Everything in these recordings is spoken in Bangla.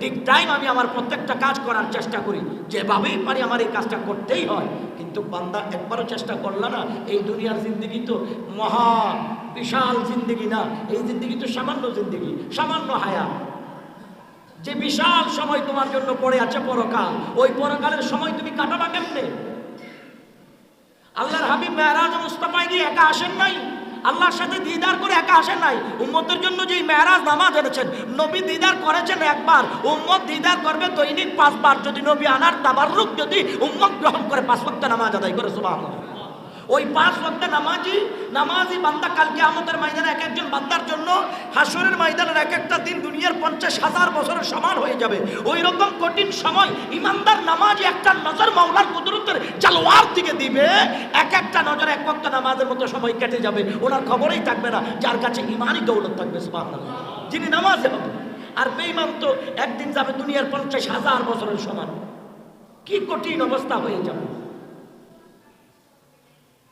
ঠিক টাইম আমি আমার প্রত্যেকটা কাজ করার চেষ্টা করি। যেভাবেই পারি আমার এই কাজটা করতেই হয়। কিন্তু বান্দা একবারও চেষ্টা করল না। এই দুনিয়ার জিন্দগি তো মহা বিশাল জিন্দগি না। এই জিন্দগি তো সামান্য জিন্দগি, সামান্য হায়া। যে বিশাল সময় তোমার জন্য পড়ে আছে পরকাল, ওই পরকালের সময় তুমি কাটাবা কেমনে? আল্লাহর হাবিব মেহরাজ মুস্তাফায় গিয়ে একা আসেন নাই? আল্লাহর সাথে দিদার করে একা আসেন নাই। উম্মতের জন্য যেই মেহরাজ নামাজ এনেছেন, নবী দিদার করেছেন একবার। উম্মত দিদার করবে দৈনিক পাঁচবার। যদি নবী আনার তাবাররুক যদি উম্মত গ্রহণ করে, পাঁচ ওয়াক্ত নামাজ আদায় করে, সুবহানাল্লাহ। ওই পাঁচ ওয়াক্ত নামাজি নামাজি বান্দা কালকে আমাদের ময়দানে এক একজন বান্দার জন্য হাসরের ময়দানের এক একটা দিন দুনিয়ার পঞ্চাশ হাজার বছরের সমান হয়ে যাবে। ওই রকম কঠিন সময় ইমানদার নামাজ একটা নজর মাওলার কুদরতের জালোয়ার দিকে দিবে, এক একটা নজর এক একটা নামাজের মতো সময় কেটে যাবে। ওনার খবরেই থাকবে না, যার কাছে ইমানই দৌলত থাকবে, সুবহানাল্লাহ। যিনি নামাজে হবে আর বেইমান তো একদিন যাবে দুনিয়ার পঞ্চাশ হাজার বছরের সমান। কি কঠিন অবস্থা হয়ে যাবে।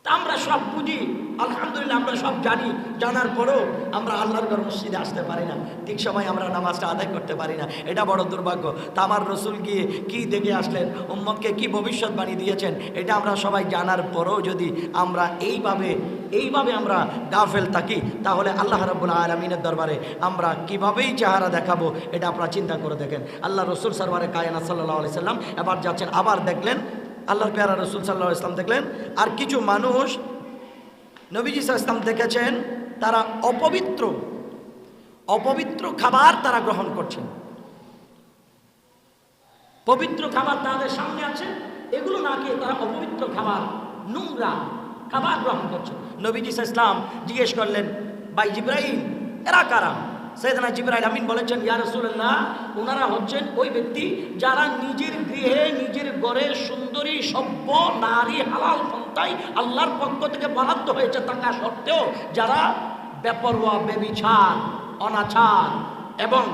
আমরা সব বুঝি। আলহামদুলিল্লাহ, আমরা সব জানি, জানার পরেও আমরা আল্লাহর ঘর মসজিদে আসতে পারি না। ঠিক সময় আমরা নামাজটা আদায় করতে পারি না। এটা বড় দুর্ভাগ্য। তা আমার রসুল গিয়ে কি দেখে আসলেন, উম্মতকে কি ভবিষ্যৎবাণী দিয়েছেন, এটা আমরা সবাই জানার পরেও যদি আমরা এইভাবে এইভাবে আমরা গাফেল থাকি, তাহলে আল্লাহ রাবুল আলমিনের দরবারে আমরা কিভাবেই চেহারা দেখাবো, এটা আপনারা চিন্তা করে দেখেন। আল্লাহ রসুল সরবারে কায়না সাল্লাহ আলি সাল্লাম এবার যাচ্ছেন, আবার দেখলেন, আল্লাহর পেয়ারা রসুল সাল্লাহ ইসলাম দেখলেন, আর কিছু মানুষ নবীজি ইসলাম দেখেছেন তারা অপবিত্র। অপবিত্র খাবার তারা গ্রহণ করছেন। পবিত্র খাবার তাদের সামনে আছে, এগুলো না খেয়ে তারা অপবিত্র খাবার, নোংরা খাবার গ্রহণ করছে। নবীজি ইসলাম জিজ্ঞেস করলেন বাই জিব্রাহিম এরা কারা? সৈয়দনা জিব্রাইল আমিন বলেছেন, ইয়া রাসূলুল্লাহ ওনারা হচ্ছেন ওই ব্যক্তি যারা নিজের গৃহে, নিজের গড়ে সুন্দরী, সভ্য, নারী, হালাল পন্থায় আল্লাহর পক্ষ থেকে বরাদ্দ হয়েছে। থাকা সত্ত্বেও যারা বেপরোয়া, বেবিচার, অনাচার এবং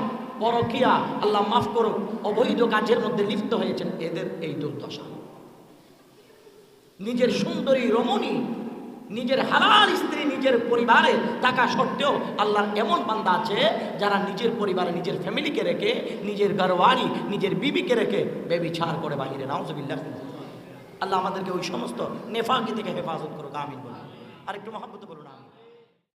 পরকিয়া, আল্লাহ মাফ করুক, অবৈধ কাজের মধ্যে লিপ্ত হয়েছেন, এদের এই দুর্দশা। নিজের সুন্দরী রমণী নিজের হালাল স্ত্রী নিজের পরিবারে থাকা সত্ত্বেও আল্লাহর এমন বান্দা আছে যারা নিজের পরিবারে নিজের ফ্যামিলিকে রেখে, নিজের গারোয়ারি নিজের বিবিকে রেখে বেবি ছাড় করে বাহিরে। নাউজবিল্লাহ আল্লাহ আমাদেরকে ওই সমস্ত নেফাকি থেকে হেফাজত করুক, আমিন বলুন। আর একটু মহাব্বত করুন আমিন।